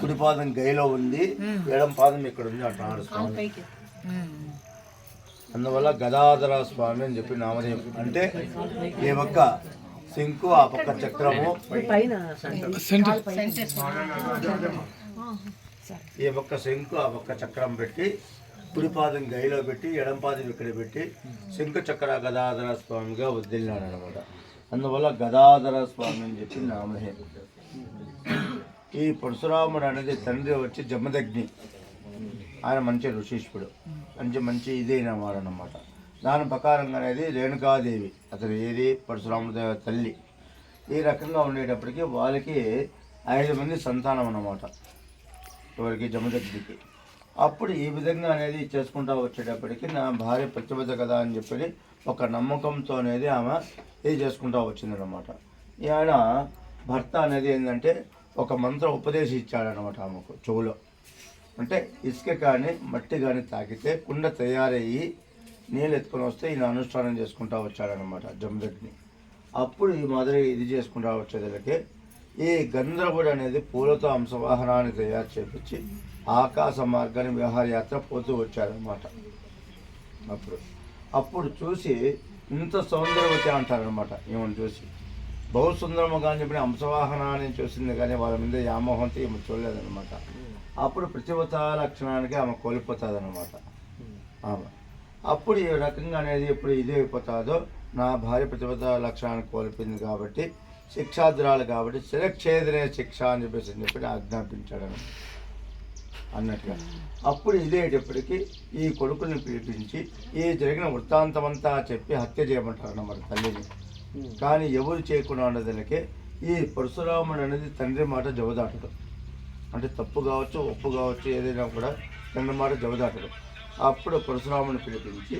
కుడి పాదం గైలో ఉంది. ఎడం పాదం ఇక్కడ ఉంది అంటున్నాడు స్వామి. అందువల్ల గదాధర స్వామి అని చెప్పి నామధేయం. అంటే ఈ పక్క శంకు ఆ పక్క చక్రము ఈ పక్క శంకు ఆ పక్క చక్రం పెట్టి కుడి పాదం గైలో పెట్టి ఎడం పాదం ఇక్కడ పెట్టి శంకు చక్ర గదాధర స్వామిగా వదిలినాడు అనమాట అందువల్ల గదాధర స్వామి అని చెప్పి నామధేయం. ఈ పరశురాముడు అనేది తండ్రి వచ్చి జమదగ్ని. ఆయన మంచి ఋషీష్పుడు మంచి మంచి ఇదైన వాడు అనమాట దాని ప్రకారంగా అనేది రేణుకాదేవి. అతను ఏది? పరశురాముడి తల్లి. ఈ రకంగా ఉండేటప్పటికి వాళ్ళకి ఐదు మంది సంతానం అన్నమాట ఎవరికి? జమదగ్నికి. అప్పుడు ఈ విధంగా అనేది చేసుకుంటా వచ్చేటప్పటికి నా భార్య ప్రతిబద్ధ కదా అని చెప్పి ఒక నమ్మకంతో అనేది ఆమె ఇది చేసుకుంటా వచ్చిందనమాట ఈ ఆయన భర్త అనేది ఏంటంటే ఒక మంత్రం ఉపదేశం ఇచ్చాడనమాట ఆమెకు చెవులో. అంటే ఇసుక కానీ మట్టి కానీ తాకితే కుండ తయారయ్యి నీళ్ళు ఎత్తుకొని వస్తే ఈయన అనుష్ఠానం చేసుకుంటా వచ్చాడనమాట జమదగ్ని అప్పుడు ఈ మాదిరి ఇది చేసుకుంటా వచ్చేదానికి ఈ గంధర్వుడు అనేది పూలతో అంశవాహనాన్ని తయారు చేపించి ఆకాశ మార్గాన్ని విహారయాత్ర పోతూ వచ్చాడనమాట. అప్పుడు అప్పుడు చూసి ఇంత సౌందర్యవతి అంటారనమాట ఈమెను చూసి. బహు సుందరముగా అని చెప్పిన అంశవాహనాన్ని చూసింది కానీ వాళ్ళ మీద వ్యామోహంతో ఈమె చూడలేదనమాట అప్పుడు ప్రతివత లక్షణానికి ఆమె కోల్పోతుంది అనమాట ఆమె. అప్పుడు ఈ రకంగా అనేది ఎప్పుడు ఇది అయిపోతుందో నా భార్య ప్రతివత లక్షణాన్ని కోల్పోయింది కాబట్టి శిక్షాద్రాలు కాబట్టి శిరక్షేదనే శిక్ష అని చెప్పేసి చెప్పి ఆజ్ఞాపించాడు అన్నట్టుగా. అప్పుడు ఇదేటప్పటికి ఈ కొడుకుని పిలిపించి ఈ జరిగిన వృత్తాంతమంతా చెప్పి హత్య చేయమంటారు అన్నమాట తల్లిని. కానీ ఎవరు చేయకుండా ఉన్నదానికే ఈ పరశురాముడు అనేది తండ్రి మాట జవదాటడం. అంటే తప్పు కావచ్చు ఒప్పు కావచ్చు ఏదైనా కూడా తండ్రి మాట జవదాటడం. అప్పుడు పరశురాముని పిలిపించి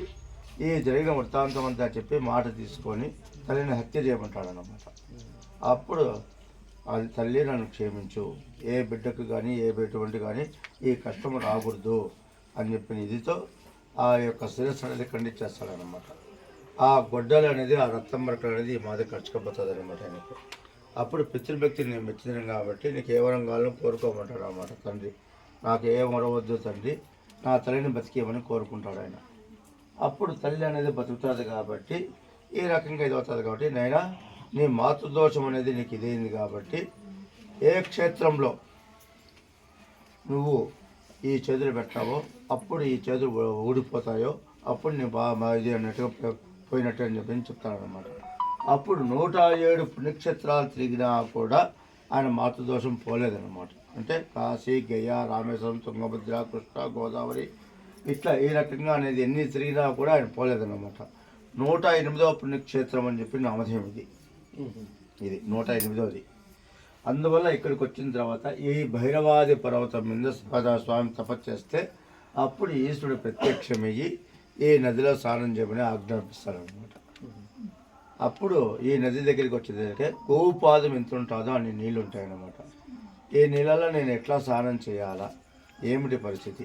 ఈ జరిగిన వృత్తాంతం అంతా చెప్పి మాట తీసుకొని తల్లిని హత్య చేయమంటాడు అప్పుడు అది తల్లి నన్ను క్షమించు. ఏ బిడ్డకు కానీ ఏ ఎటువంటి కానీ ఈ కష్టం రాకూడదు అని చెప్పిన ఇదితో ఆ యొక్క శిరస్సు అనేది ఖండించేస్తాడనమాట ఆ గొడ్డలు అనేది ఆ రక్తం మరకలు అనేది ఈ మాది ఖర్చుకపోతుంది అనమాట ఆయనకు. అప్పుడు పితృభక్తి నేను మెచ్చిన కాబట్టి నీకు ఏ వరం కావాలో కోరుకోమంటాడు అనమాట తండ్రి. నాకు ఏ మరవద్దు తండ్రి. నా తల్లిని బతికేయమని కోరుకుంటాడు ఆయన. అప్పుడు తల్లి అనేది బతుకుతుంది కాబట్టి ఈ రకంగా ఇది అవుతుంది కాబట్టి నైనా నీ మాతృదోషం అనేది నీకు ఇదైంది కాబట్టి ఏ క్షేత్రంలో నువ్వు ఈ చేతులు పెట్టావో అప్పుడు ఈ చేతులు ఊడిపోతాయో అప్పుడు నీ బా ఇది అన్నట్టుగా పోయినట్టు అని చెప్పి చెప్తానమాట అప్పుడు నూట ఏడు పుణ్యక్షేత్రాలు తిరిగినా కూడా ఆయన మాతృదోషం పోలేదన్నమాట. అంటే కాశీ గయ రామేశ్వరం తుంగభద్ర కృష్ణ గోదావరి ఇట్లా ఈ రకంగా అనేది ఎన్ని తిరిగినా కూడా ఆయన పోలేదన్నమాట. నూట ఎనిమిదవ పుణ్యక్షేత్రం అని చెప్పి నామధేయం ఇది. ఇది నూట ఎనిమిదవది. అందువల్ల ఇక్కడికి వచ్చిన తర్వాత ఈ భైరవాది పర్వతం మీద స్వ- స్వామి తపస్సు చేస్తే అప్పుడు ఈశ్వరుడు ప్రత్యక్షమయ్యి ఈ నదిలో స్నానం చేయమని ఆజ్ఞాపిస్తాడనమాట అప్పుడు ఈ నది దగ్గరికి వచ్చేసరికి గోవు పాదం ఎంత ఉంటుందో అన్ని నీళ్ళు ఉంటాయన్నమాట. ఈ నీళ్ళలో నేను ఎట్లా స్నానం చేయాలా ఏమిటి పరిస్థితి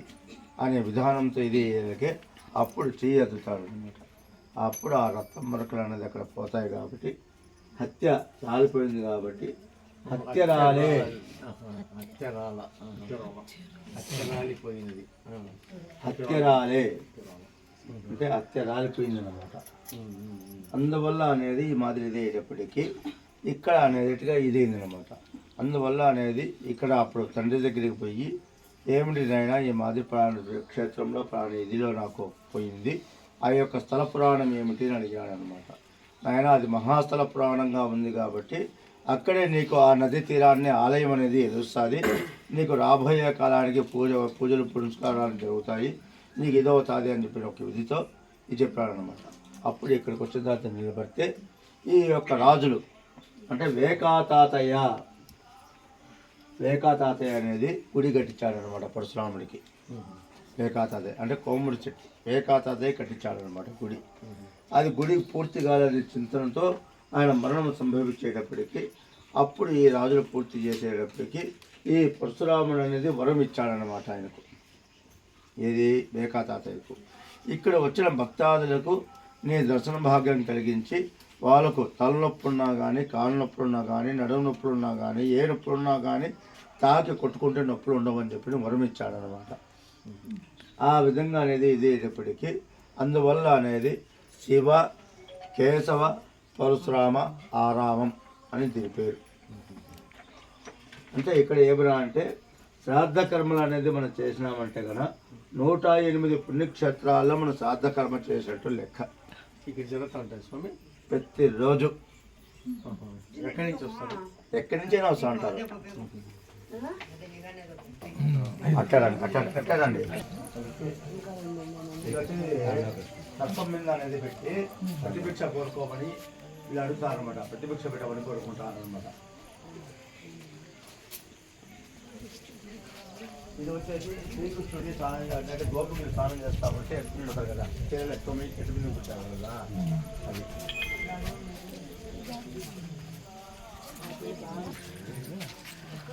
అనే విధానంతో ఇది అయ్యేదకే అప్పుడు ఎదుగుతాడు అనమాట అప్పుడు ఆ రక్తం మరకలు అనేది అక్కడ పోతాయి కాబట్టి హత్య రాలిపోయింది కాబట్టి హత్య రాలే. అక్షరాల అక్షరాలిపోయింది హత్య రాలే. అంటే హత్య రాలిపోయింది అనమాట అందువల్ల అనేది ఈ మాదిరి ఇదేటప్పటికీ ఇక్కడ అనేదిగా ఇదైంది అనమాట అందువల్ల అనేది ఇక్కడ అప్పుడు తండ్రి దగ్గరికి పోయి ఏమిటి నాయనా ఈ మాదిరి ప్రాణ క్షేత్రంలో ప్రాణ ఇదిలో నాకు పోయింది. ఆ యొక్క స్థల పురాణం ఏమిటి? అని అడిగాడు అనమాట నాయన అది మహాస్థల పురాణంగా ఉంది కాబట్టి అక్కడే నీకు ఆ నది తీరాన్ని ఆలయం అనేది ఎదురుస్తుంది. నీకు రాబోయే కాలానికి పూజ పూజలు పురస్కారాలు జరుగుతాయి. నీకు ఇదవుతుంది అని చెప్పిన ఒక విధితో ఇది చెప్పాడనమాట అప్పుడు ఇక్కడికి వచ్చిన తర్వాత నిలబడితే ఈ యొక్క రాజులు అంటే వేకాతాతయ్య వేకాతాతయ్య అనేది గుడి కట్టించాడనమాట పరశురాముడికి. వేకాతాతయ్య అంటే కోముడి చెట్టు. వేకాతాతయ్య కట్టించాడనమాట గుడి. అది గుడి పూర్తి కాలని చింతనతో ఆయన మరణం సంభవించేటప్పటికి అప్పుడు ఈ రాజులు పూర్తి చేసేటప్పటికి ఈ పరశురాముడు అనేది వరం ఇచ్చాడనమాట ఆయనకు. ఏది? మేకా తాతయ్యకు ఇక్కడ వచ్చిన భక్తాదులకు నీ దర్శన భాగ్యం కలిగించి వాళ్ళకు తలనొప్పున్నా కానీ కాళ్ళ నొప్పులున్నా కానీ నడుము నొప్పులున్నా కానీ ఏ నొప్పులున్నా కానీ తాకి కొట్టుకుంటే నొప్పులు ఉండవని చెప్పి వరం ఇచ్చాడనమాట ఆ విధంగా అనేది ఇది అయినప్పటికీ అందువల్ల అనేది శివ కేశవ పరశురామ ఆరామం అని దీని పేరు. అంటే ఇక్కడ ఏమిరా అంటే శ్రాద్ధ కర్మలు అనేది మనం చేసినామంటే కనుక నూట ఎనిమిది పుణ్యక్షేత్రాల్లో మనం శ్రాద్ధ కర్మ చేసినట్టు లెక్క. ఇక్కడ జరుగుతూ ఉంటాయి స్వామి? ప్రతిరోజు. ఎక్కడి నుంచి వస్తారు? ఎక్కడి నుంచైనా వస్తూ ఉంటారు. అట్టడండి అట్టండి అట్టడండి. తత్వం మీద అనేది పెట్టి ప్రతిభిక్ష కోరుకోమని ఇలా అడుగుతారు అనమాట ప్రతిభిక్ష పెట్టమని కోరుకుంటారు అనమాట ఇది వచ్చేసి శ్రీకృష్ణుడి స్నానం చేయాలి అంటే గోపుని స్నానం చేస్తామంటే ఎట్టు ఉంటారు కదా? చీరలు ఎక్కువ మీ- ఎటు మీద ఉంటారు కదా? అది.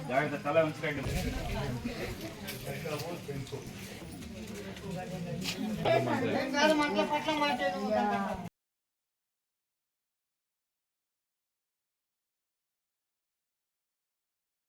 జాగ్రత్త తల ఉంచుకోండి.